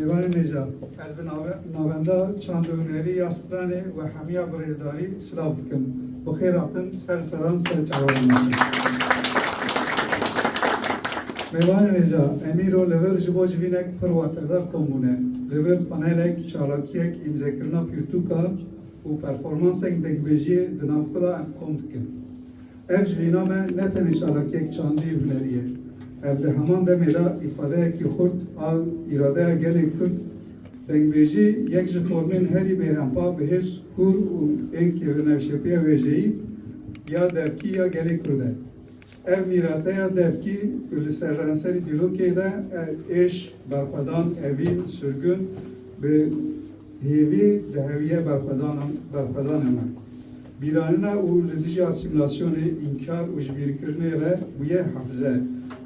Divan-ı Necar, ez bi navenda çand hüneri ya stranê ve hemiya birêzdarî silav dikim. Bi xêr hatin ser seran ser çawaran Mêvan Neca, emîro li vir ji bo civînek pir watedar komûne, li vir panelek çalakiyek îmzekirina pirtûka û performansek dekbêjiyê di navxila em kom dikin. Ev civîna ne tenê çalakiyek çandî Ev de hemen demira ifadeyekî xurt a îradeya gelên Kurd dengbêjî yek ji formên herî bêhempa bihêz hûr û ên kêvirnevşepiya wêjeyî ya devkî ya gelê Kurd. Ev mîrateya devkî û li ser renserî dîlokê de êş berxwedan evîn sürgün bi hêvî deheviye berxwedan me. Bîranîna û li dijî inkar û ji bîrkirnê re bûye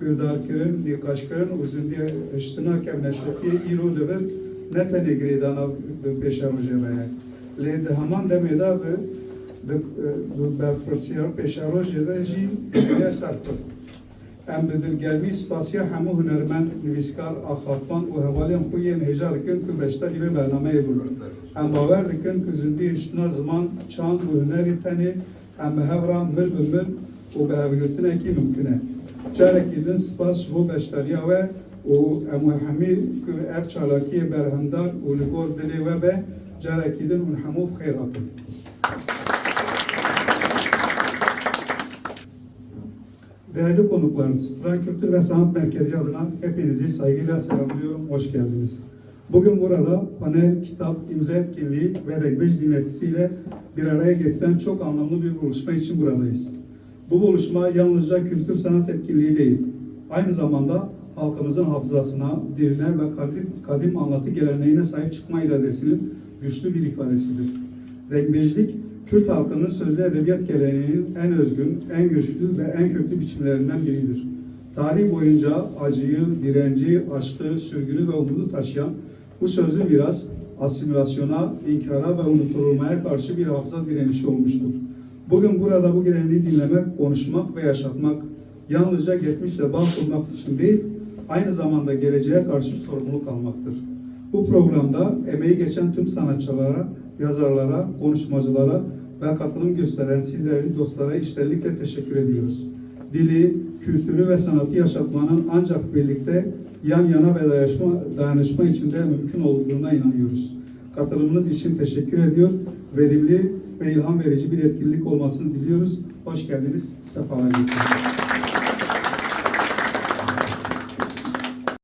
gıdarkirin, nikaşkirin, uzundiye iştina kemne şokiye iro döver, ne tene giridana peşaroje raya. Le de haman demeda be, de berpirsiyar peşaroje de jî ya serpir. Em bi dilgelmî spasiya hemû hunermend, nivîskar, axafan û hevalên xwe yên hêjar dikin ku beşter ji vê bernameyê bûn. Em bawer dikin ku zindî hiştina ziman, çand û hunerê tenê em bi hevra mil bi mil û bi hevgirtinekî mümkün e. Carekî din spas ji bo beşdariya we û em ê hemî ku ev çalakiyê berhemdar û li gor dilê we be carekî din hûn hemû. Değerli konuklarımız, Tren Kültür ve Sanat Merkezi adına hepinizi saygıyla selamlıyorum, hoş geldiniz. Bugün burada panel, kitap, imza etkinliği ve dekbeş dinletisiyle bir araya getiren çok anlamlı bir buluşma için buradayız. Bu buluşma yalnızca kültür sanat etkinliği değil, aynı zamanda halkımızın hafızasına, diline ve kadim, kadim anlatı geleneğine sahip çıkma iradesinin güçlü bir ifadesidir. Denkbejlik, Kürt halkının sözlü edebiyat geleneğinin en özgün, en güçlü ve en köklü biçimlerinden biridir. Tarih boyunca acıyı, direnci, aşkı, sürgünü ve umudu taşıyan bu sözlü miras asimilasyona, inkara ve unutulmaya karşı bir hafıza direnişi olmuştur. Bugün burada bu geleneği dinlemek, konuşmak ve yaşatmak yalnızca geçmişle bağ kurmak için değil, aynı zamanda geleceğe karşı sorumluluk almaktır. Bu programda emeği geçen tüm sanatçılara, yazarlara, konuşmacılara ve katılım gösteren sizleri dostlara içtenlikle teşekkür ediyoruz. Dili, kültürü ve sanatı yaşatmanın ancak birlikte yan yana ve dayanışma, dayanışma içinde mümkün olduğuna inanıyoruz. Katılımınız için teşekkür ediyor. Verimli ve ilham verici bir etkinlik olmasını diliyoruz. Hoş geldiniz. Sefalar getirdiniz.